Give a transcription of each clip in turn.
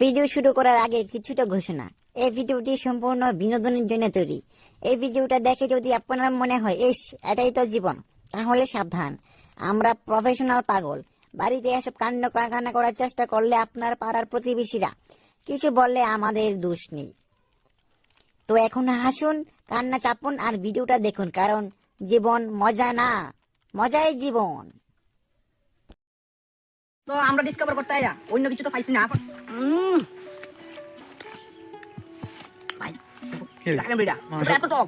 Video শুরু করার আগে কিছুটা ঘোষণা। এই ভিডিওটি সম্পূর্ণ বিনোদনের জন্য তৈরি। এই ভিডিওটা দেখে যদি আপনার মনে হয়, ইস, এটাই তো জীবন, তাহলে সাবধান। আমরা প্রফেশনাল পাগল। বাড়িতে এসব কাণ্ড কারখানা করার চেষ্টা করলে আপনার পাড়ার প্রতিবেশীরা কিছু বললে আমাদের দোষ নেই। তো এখন হাসুন কান্না চাপুন আর ভিডিওটা দেখুন, কারণ জীবন মজা না, মজাই জীবন। তো আমরা ডিসকভার করতে আয়া অন্য কিছু তো পাইছি না।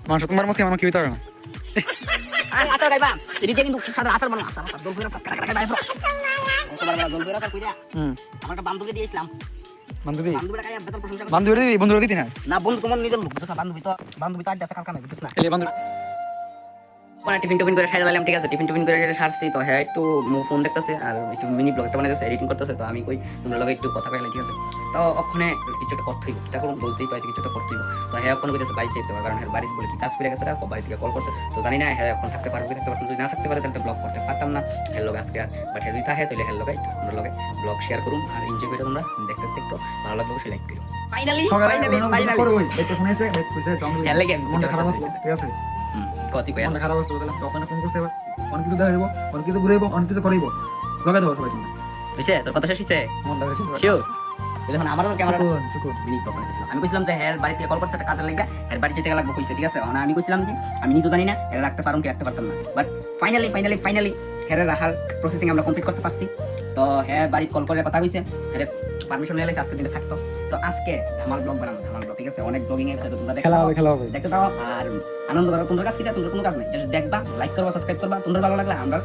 মাংস তোমার আমার কি হইতে আচার এদিকে কিন্তু সাদা আচার আচার আচার কাটা কাটা তোমার কইরা হুম। আমার একটা বান্ধবী দিয়েছিলাম। বান্ধবী? বান্ধবীরা খাইয়া বেতন প্রশংসা করে। বান্ধবী দিবি বন্ধুরা দিতি না? না বন্ধু তোমার নিজের লোক বান্ধবী তো বান্ধবী তো আজ আছে কালকা নাই বুঝছ না? বান্ধবী মানে টিফিন টিফিন করে সাইড দিলাম ঠিক আছে টিফিন টিফিন করে সেটা সারছি তো হ্যাঁ একটু ফোন দেখতেছে আর একটু মিনি ব্লগটা বানাইতেছে এডিটিং করতেছে তো আমি কই তোমরা লগে একটু কথা কইলে ঠিক আছে। তো ওখানে কিছু একটা করতে হইব এটা করুন বলতেই পাইছি কিছু একটা করতে হইব। তো হ্যাঁ ওখানে কইতেছে বাড়ি যেতে হবে কারণ হ্যাঁ বাড়িতে বলে কি কাজ করে গেছে তো বাড়ি থেকে কল করছে। তো জানি না হ্যাঁ এখন থাকতে পারব কি থাকতে পারব যদি না থাকতে পারে তাহলে ব্লগ করতে পারতাম না। হ্যাঁ লগে আজকে আর বাট হ্যাঁ যদি থাকে তাহলে হ্যাঁ লগে আমরা লগে ব্লগ শেয়ার করুন আর এনজয় করে তোমরা দেখতে দেখতে ভালো লাগবে অবশ্যই লাইক করুন ফাইনালি ফাইনালি ফাইনালি ফোন এসে কইছে জঙ্গলে হ্যাঁ, লেগে মনটা খারাপ আছে। ঠিক আছে? কতি কই খারাপ আছে তাহলে তখন ফোন করছে এবার। অনেক কিছু দেখাইবো অনেক কিছু ঘুরাইবো অনেক কিছু করাইবো। লগে দেবো সবাই তুমি হইছে? তোর কথা শেষ হইছে? শিওর এখন আমার ক্যামেরা সুকুন সুকুন প্রবলেম ছিল আমি কইছিলাম যে হ্যাঁ বাড়িতে কল একটা কাজের লেগে। হ্যাঁ বাড়ি যেতে লাগবে কইছে ঠিক আছে? আমি কইছিলাম যে আমি নিজেও জানি না এরা রাখতে পারুম কি রাখতে পারতাম না। বাট ফাইনালি ফাইনালি ফাইনালি হ্যাঁ রাখার প্রসেসিং আমরা কমপ্লিট করতে পারছি। তো হ্যাঁ বাড়ি কল করে কথা কইছে। হ্যাঁ পারমিশন নিয়ে আজকে দিনে থাকতো। তো আজকে ধামাল ব্লগ বানানো ধামাল ব্লগ ঠিক আছে? অনেক ব্লগিং এর সাথে তোমরা দেখতে খেলা হবে খেলা হবে। দেখতে দাও আর আনন্দ করো তোমরা কাজ কি তোমরা কোনো কাজ নেই জাস্ট দেখবা লাইক করবা সাবস্ক্রাইব করবা তোমরা ভালো লাগলে আমরা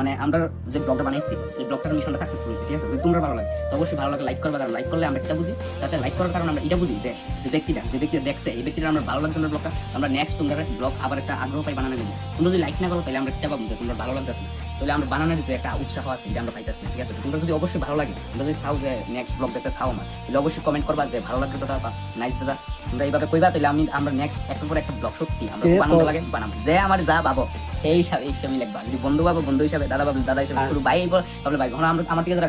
মানে আমরা যে ব্লগটা বানাইছি সেই ব্লগটার মিশনটা সাকসেসফুল হয়েছে ঠিক আছে? যদি তোমরা ভালো লাগে তো অবশ্যই ভালো লাগে লাইক করবা কারণ লাইক করলে আমরা এটা বুঝি। তাতে লাইক করার কারণে আমরা এটা বুঝি যে যে ব্যক্তিটা যে ব্যক্তিটা দেখছে এই ব্যক্তিটা আমরা ভালো লাগছে আমরা ব্লগটা আমরা নেক্সট তোমরা ব্লগ আবার একটা আগ্রহ পাই বানানো নেব তোমরা যদি লাইক না করো তাহলে আমরা এটা পাবো যে তোমরা ভালো লাগতেছে তাহলে আমরা বানানোর যে একটা উৎসাহ আছে এটা আমরা পাইতেছি ঠিক আছে? তোমরা যদি অবশ্যই ভালো লাগে তোমরা যদি চাও যে নেক্সট ব্লগ দেখতে চাও আমার তাহলে অবশ্যই কমেন্ট করবা যে ভালো লাগছে দাদা বা নাইস দাদা। তোমরা এইভাবে কইবা তাহলে আমি আমরা নেক্সট একটার পর একটা ব্লগ সত্যি আমরা তো- লাগে বানাবো। যে আমার যা ভাবো। সেই হিসাবে এই হিসাবে লিখবা যদি বন্ধু ভাবো বন্ধু হিসাবে দাদা ভাবো দাদা হিসাবে শুধু ভাই বল তাহলে ভাই এখন আমরা আমার থেকে যারা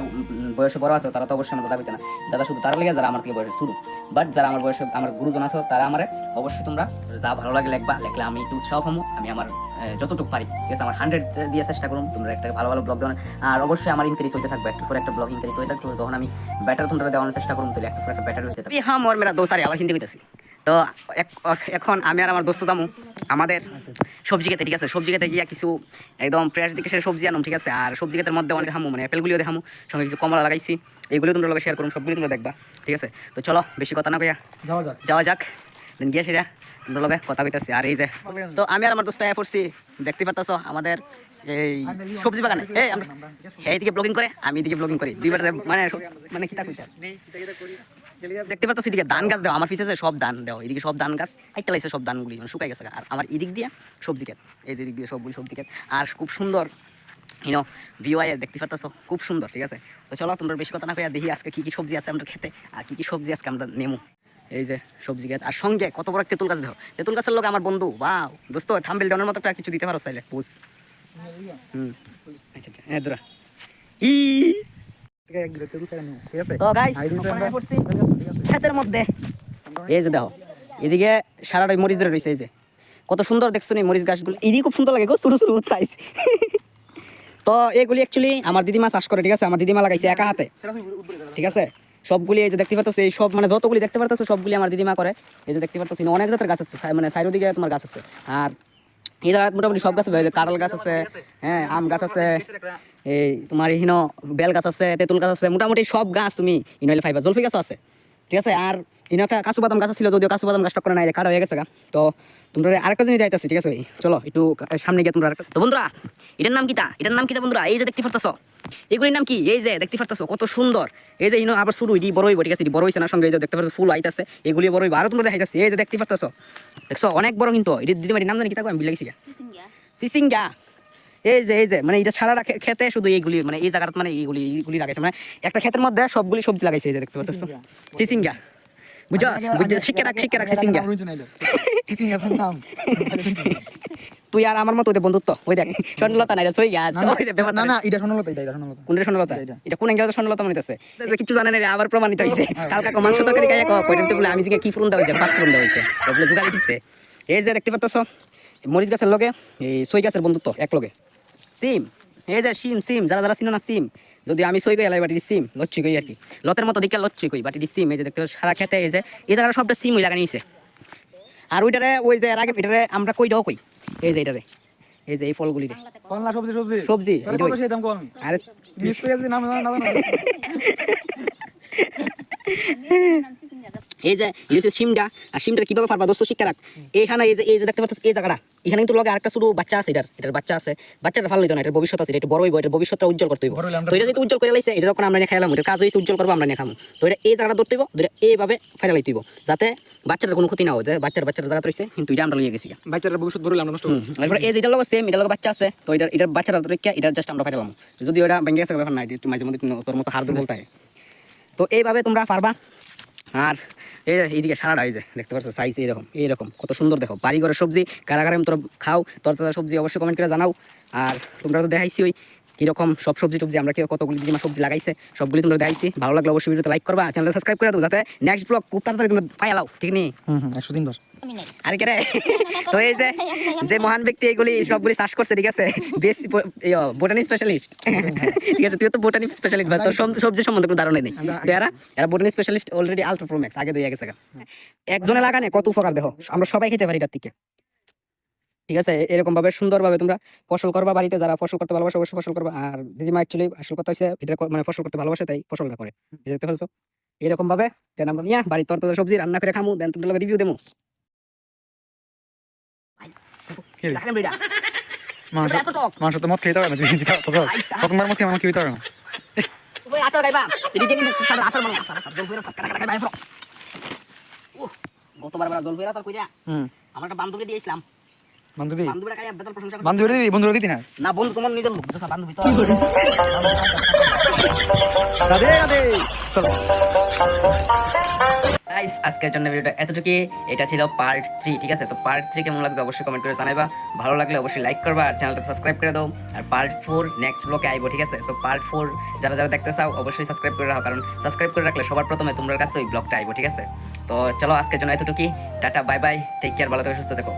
বয়সে বড় আছে তারা তো অবশ্যই আমার দাদা পেতে না। দাদা শুধু তারা লেগে যারা আমার থেকে বয়সে শুরু। বাট যারা আমার বয়সে আমার গুরুজন আছে তারা আমার অবশ্যই তোমরা যা ভালো লাগে লিখবা। লিখলে আমি একটু উৎসাহ পাবো আমি আমার যতটুকু পারি। ঠিক আছে? আমার হান্ড্রেড দিয়ে চেষ্টা করুন তোমরা একটা ভালো ভালো ব্লগ দেওয়ার আর অবশ্যই আমার ইনক্রিজ হইতে থাকবে। একটা পর একটা ব্লগ ইনক্রিজ হইতে থাকবে। তখন আমি ব্যাটার তোমরা দেওয়ার চেষ্টা করুন তাহলে একটা পর একটা ব্যাটার হইতে থাকবে। হ্যাঁ মোর মেরা দোস্ত আরে আবার হিন্দি কইতাছি। তো এখন আমি আর আমার দোস্ত যাব আমাদের সবজি খেতে ঠিক আছে? সবজি খেতে গিয়া কিছু একদম ফ্রেশ দিকে সে সবজি আনুম ঠিক আছে? আর সবজি খেতের মধ্যে অনেক হামু মানে অ্যাপেলগুলিও দেখামু সঙ্গে কিছু কমলা লাগাইছি। এইগুলো তোমরা লগে শেয়ার করুন সবগুলো তোমরা দেখবা ঠিক আছে? তো চলো বেশি কথা না কইয়া যাওয়া যাক। যাওয়া যাক দেন গিয়ে সেটা তোমরা লগে কথা কইতাছি। আর এই যে তো আমি আর আমার দোস্ত আয়া পড়ছি দেখতে পারতাছো আমাদের এই সবজি বাগানে। এই আমরা এইদিকে ব্লগিং করে আমি এদিকে ব্লগিং করি। দুইবার মানে মানে কিতা কইতা দেখতে পারতো এদিকে ধান গাছ দেওয়া আমার পিছিয়ে সব ধান দেওয়া এদিকে সব ধান গাছ হাইটা লাগছে সব ধানগুলি মানে শুকাই গেছে আর আমার এদিক দিয়ে সবজি ক্ষেত এই যে দিক দিয়ে সবগুলি সবজি ক্ষেত আর খুব সুন্দর ইনো ভিওয়াই দেখতে পারতেছো খুব সুন্দর ঠিক আছে তো চলো তোমরা বেশি কথা না কইয়া দেখি আজকে কি কি সবজি আছে আমরা খেতে আর কি কি সবজি আজকে আমরা নেমু এই যে সবজি ক্ষেত আর সঙ্গে কত বড় তেঁতুল গাছ দেখো তেঁতুল গাছের লোক আমার বন্ধু বাহ দোস্ত থাম্বেল দেওয়ার মতো একটা কিছু দিতে পারো চাইলে পুষ হুম আচ্ছা আচ্ছা হ্যাঁ ই ক্ষেতের মধ্যে। এই যে দেখো এদিকে সারাটাই মরিচ ধরে রয়েছে এই যে। কত সুন্দর দেখছ নি মরিচ গাছগুলো? এদিকে খুব সুন্দর লাগে গো ছোট ছোট সাইজ তো এগুলি অ্যাকচুয়ালি আমার দিদিমা চাষ করে ঠিক আছে? আমার দিদিমা লাগাইছে একা হাতে ঠিক আছে? সবগুলি এই যে দেখতে পারতো এই সব মানে যতগুলি দেখতে পারতো সবগুলি আমার দিদিমা করে। এই যে দেখতে পারতো অনেক জাতের গাছ আছে মানে সাইড দিকে তোমার গাছ আছে। আর এই মোটামুটি সব গাছ কাঁঠাল গাছ আছে হ্যাঁ আম গাছ আছে, এই তোমার হিনো বেল গাছ আছে, তেঁতুল গাছ আছে, মোটামুটি সব গাছ তুমি ইনলে ফাইবা জলফি গাছও আছে, ঠিক আছে? আর ইনো একটা কাঁচু বাদাম গাছ ছিল যদিও কাঁচু বাদাম গাছটা করে নাই কাটা হয়ে গেছে গা। তো তোমরা আরেকটা জিনিস যাইতেছি ঠিক আছে? ভাই চলো একটু সামনে গিয়ে তোমরা আরেকটা- তো বন্ধুরা এটার নাম কিতা এটার নাম কিতা বন্ধুরা? এই যে দেখতে পারতেছো? এগুলির নাম কি? এই যে দেখতে পারতেছো কত সুন্দর। এই যে ইনো আবার শুরু বড় হইব ঠিক আছে? বড় হইছে না সঙ্গে এই যে দেখতে পারছ ফুল আইতাছে এগুলি বড় হইব। আরও তোমরা দেখাইতেছে। এই যে দেখতে পারতেছো দেখছ? অনেক বড় কিন্তু এটি দিদিমারির নাম জানি কিতা আমি ভুলে গেছি সিসিঙ্গা। এই যে এই যে মানে এটা ছাড়া খেতে শুধু এইগুলি মানে এই জায়গাটা মানে এইগুলি এইগুলি লাগাইছে। মানে একটা ক্ষেতের মধ্যে সবগুলি সবজি লাগাইছে এই যে দেখতে পাচ্ছ সিসিঙ্গা। বুঝছ বুঝছ শিখে রাখ শিখে রাখ সিসিঙ্গা সিসিং নাম তুই আর আমার মতো ওদের বন্ধুত্ব ওই দেখ স্বর্ণলতা নাই সই গাছ না। এটা স্বর্ণলতা এটা স্বর্ণলতা কোনটা স্বর্ণলতা এটা। এটা কোন অ্যাঙ্গেলে স্বর্ণলতা হইতেছে কিছু জানে না আবার প্রমাণিত হইছে কালকা মাংস তরকারি বলে আমি কি দেওয়া হইছে পাঁচ হইছে এগুলো জুগালি দিছে এই যে দেখতে পারতেছ মরিচ গাছের লগে এই সই গাছের বন্ধুত্ব এক লগে সিম এই যে সিম সিম যারা যারা চিনো না সিম যদি আমি সই কই এলাই বাটি সিম লচ্ছি কই আর কি। লতের মতো দিকে লচ্ছি কই বাটি সিম এই যে দেখতে সারা খেতে এই যে এই জায়গাটা সবটা সিম ওই লাগানি নিছে আর ওইটারে ওই যে এর আগে এটারে আমরা কই দাও কই? এই যে এটারে এই যে এই ফলগুলি রে কোন সবজি। সবজি সবজি, আরে নাম না না এই যে সিমটা আর সিমটা কীভাবে পারবা দোস্ত শিক্ষা রাখ। এইখানে এই যে এই যে দেখতে পাচ্ছ এই জায়গাটা। এখানে কিন্তু লগে আরেকটা ছোট বাচ্চা আছে এটার এটার বাচ্চা আছে। বাচ্চাটা ভালো হইতো না এটার ভবিষ্যৎ আছে এটা একটু বড় হইব এটার ভবিষ্যৎটা উজ্জ্বল করতে হইব। তো এটা যদি উজ্জ্বল করে লাইছে এটা যখন আমরা নিয়ে খাইলাম এটার কাজ হয়েছে উজ্জ্বল করব আমরা নিয়ে খাব তো এটা এই জায়গাটা ধরতে হইব ধরে এইভাবে ফাইনাল হইতে হইব যাতে বাচ্চাটার কোনো ক্ষতি না হয় যে বাচ্চার বাচ্চার জায়গা রয়েছে কিন্তু এটা আমরা লিয়ে গেছি বাচ্চারা ভবিষ্যৎ বড় আমরা নষ্ট এরপরে এই যেটার লগে সেম এটার লগে বাচ্চা আছে তো এটার এটার বাচ্চাটা রেখে এটা জাস্ট আমরা ফাইলাম যদি ওটা ভেঙে গেছে ব্যাপার না একটু মাঝে মধ্যে তোর মতো হার দুর্বল থাকে। তো এইভাবে তোমরা পারবা। আর এই এইদিকে সারাটা, এই যে দেখতে পাচ্ছ সাইজ এইরকম এইরকম। কত সুন্দর দেখো। বাড়িঘরের সবজি কারাগারে তোর খাও, তোর তাদের সবজি অবশ্যই কমেন্ট করে জানাও। আর তোমরা তো দেখাইছি ওই কীরকম সব সবজি টবজি, আমরা কেউ কতগুলি দিদিমা সবজি লাগাইছে, সবগুলি তোমরা দেখাইছি। ভালো লাগলে অবশ্যই ভিডিওতে লাইক করবা চ্যানেলটা সাবস্ক্রাইব করে দাও, যাতে নেক্সট ব্লগ খুব তাড়াতাড়ি তোমরা পাই আলাও ঠিক নেই? হুম হুম 100 দিন ধর। আরে কে রে? তো এই যে যে মহান ব্যক্তি এগুলি সবগুলি চাষ করছে ঠিক আছে? বেশি বোটানি স্পেশালিস্ট ঠিক আছে তুই তো বোটানি স্পেশালিস্ট বা তোর সবজি সম্বন্ধে কোনো ধারণা নেই। এরা এরা botany specialist already ultra pro max আগে দুই আগে গেছে একজনে লাগানে কত উপকার দেখো আমরা সবাই খেতে পারি এটার থেকে। ঠিক আছে এরকম ভাবে সুন্দরভাবে তোমরা ফসল করবা বাড়িতে যারা ফসল করতে ভালোবাসে অবশ্যই ফসল করবা। আর দিদিমা অ্যাকচুয়ালি আসল কথা হচ্ছে এটা মানে ফসল করতে ভালোবাসে তাই ফসলটা করে। দেখতে পাচ্ছ এরকম ভাবে দেন আমরা নিয়ে বাড়ির তর তর সবজি রান্না করে খামু দেন তোমরা রিভিউ দেবো? রাখেন বিড়া। মাংস মাংস তো মত খেতে হবে না তুই যেটা তো প্রথমবার মত খেয়ে হইতে হবে না। ওই আচার গাইবা এদিকে কিন্তু খুব আচার বানাও আচার আচার জল ফুয়ের কাটা কাটা খাই বাইফ্রো গতবার বেলা জল আচার কইরা। হুম। আমার একটা বান্ধবী দিয়েছিলাম। বান্ধবী? বান্ধবীরা খাইয়া বেতন প্রশংসা বান্ধবী দিবি? বন্ধুরা দিতি না? না বন্ধু তোমার নিজের মুখ। বান্ধবী তো। রাধে রাধে। চল। গাইস আজকের জন্য ভিডিওটা এতটুকুই। এটা ছিল পার্ট থ্রি ঠিক আছে? তো পার্ট থ্রি কেমন লাগছে অবশ্যই কমেন্ট করে জানাইবা। ভালো লাগলে অবশ্যই লাইক করবা আর চ্যানেলটা সাবস্ক্রাইব করে দাও। আর পার্ট ফোর নেক্সট ব্লকে আইবো, ঠিক আছে? তো পার্ট ফোর যারা যারা দেখতে চাও, অবশ্যই সাবস্ক্রাইব করে রাখো। কারণ সাবস্ক্রাইব করে রাখলে সবার প্রথমে তোমার কাছে ওই ব্লগটা আইবো, ঠিক আছে? তো চলো আজকের জন্য এতটুকুই। Tata bye bye take care ভালো থেকে, সুস্থ থেকো।